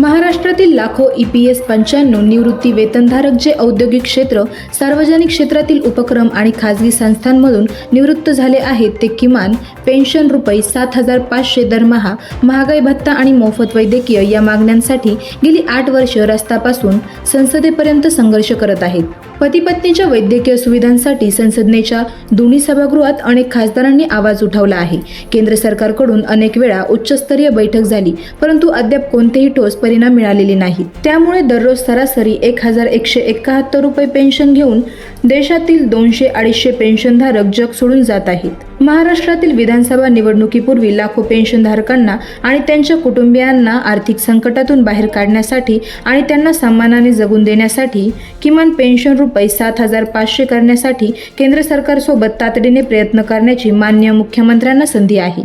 महाराष्ट्रातील लाखो E P S पंच्याण्णव निवृत्ती वेतनधारक जे औद्योगिक क्षेत्र सार्वजनिक क्षेत्रातील उपक्रम आणि खाजगी संस्थांमधून निवृत्त झाले आहेत ते किमान पेन्शन रुपये सात हजार पाचशे दरमहा महागाई भत्ता आणि मोफत वैद्यकीय या मागण्यांसाठी गेली आठ वर्ष रस्त्यापासून संसदेपर्यंत संघर्ष करत आहेत. पती पत्नीच्या वैद्यकीय सुविधांसाठी संसदेच्या दोन्ही सभागृहात अनेक खासदारांनी आवाज उठवला आहे. केंद्र सरकारकडून अनेक वेळा उच्चस्तरीय बैठक झाली परंतु अद्याप कोणतेही ठोस परिणाम मिळालेले नाहीत. त्यामुळे दररोज सरासरी एक हजार एकशे एकाहत्तर रुपये पेन्शन घेऊन देशातील दोनशे अडीचशे पेन्शनधारक जग सोडून जात आहेत. महाराष्ट्रातील विधानसभा निवडणुकीपूर्वी लाखो पेन्शनधारकांना आणि त्यांच्या कुटुंबियांना आर्थिक संकटातून बाहेर काढण्यासाठी आणि त्यांना सन्मानाने जगून देण्यासाठी किमान पेन्शन रुपये सात हजार पाचशे करण्यासाठी केंद्र सरकारसोबत तातडीने प्रयत्न करण्याची मान्य मुख्यमंत्र्यांना संधी आहे.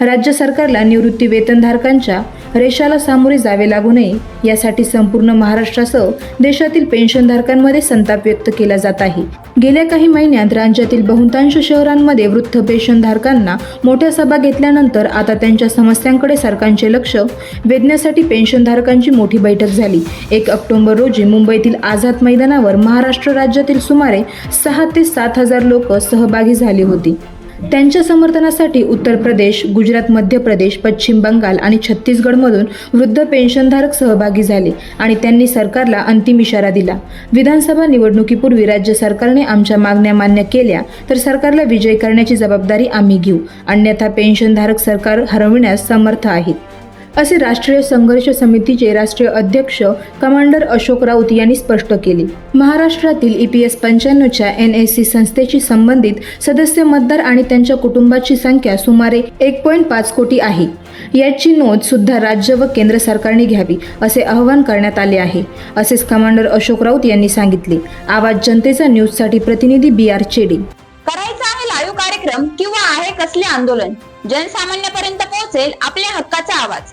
राज्य सरकारला निवृत्ती वेतनधारकांच्या रेषाला सामोरे जावे लागू नये. यासाठी संपूर्ण महाराष्ट्रासह देशातील पेन्शनधारकांमध्ये संताप व्यक्त केला जात आहे. गेल्या काही महिन्यात राज्यातील बहुतांश शहरांमध्ये वृद्ध पेन्शनधारकांना मोठ्या सभा घेतल्यानंतर आता त्यांच्या समस्यांकडे सरकारचे लक्ष वेधण्यासाठी पेन्शनधारकांची मोठी बैठक झाली. एक ऑक्टोबर रोजी मुंबईतील आझाद मैदानावर महाराष्ट्र राज्यातील सुमारे सहा ते सात हजार लोक सहभागी झाली होती. त्यांच्या समर्थनासाठी उत्तर प्रदेश गुजरात मध्य प्रदेश पश्चिम बंगाल आणि छत्तीसगडमधून वृद्ध पेन्शनधारक सहभागी झाले आणि त्यांनी सरकारला अंतिम इशारा दिला. विधानसभा निवडणुकीपूर्वी राज्य सरकारने आमच्या मागण्या मान्य केल्या तर सरकारला विजय करण्याची जबाबदारी आम्ही घेऊ. अन्यथा पेन्शनधारक सरकार हरविण्यास समर्थ आहेत. असे राष्ट्रीय संघर्ष समितीचे राष्ट्रीय अध्यक्ष कमांडर अशोक राऊत यांनी स्पष्ट केले. महाराष्ट्रातील ई पी एस पंच्याण्णवच्या एन एस सी संस्थेशी संबंधित सदस्य मतदार आणि त्यांच्या कुटुंबाची संख्या सुमारे एक पॉईंट पाच कोटी आहे. याची नोंद सुद्धा राज्य व केंद्र सरकारने घ्यावी असे आवाहन करण्यात आले आहे असेच कमांडर अशोक राऊत यांनी सांगितले. आवाज जनतेचा न्यूजसाठी प्रतिनिधी बी आर चेडी. करायचा आहे लाईव्ह कार्यक्रम किंवा आहे कसले आंदोलन? जनसामान्यापर्यंत पोहोचेल आपल्या हक्काचा आवाज.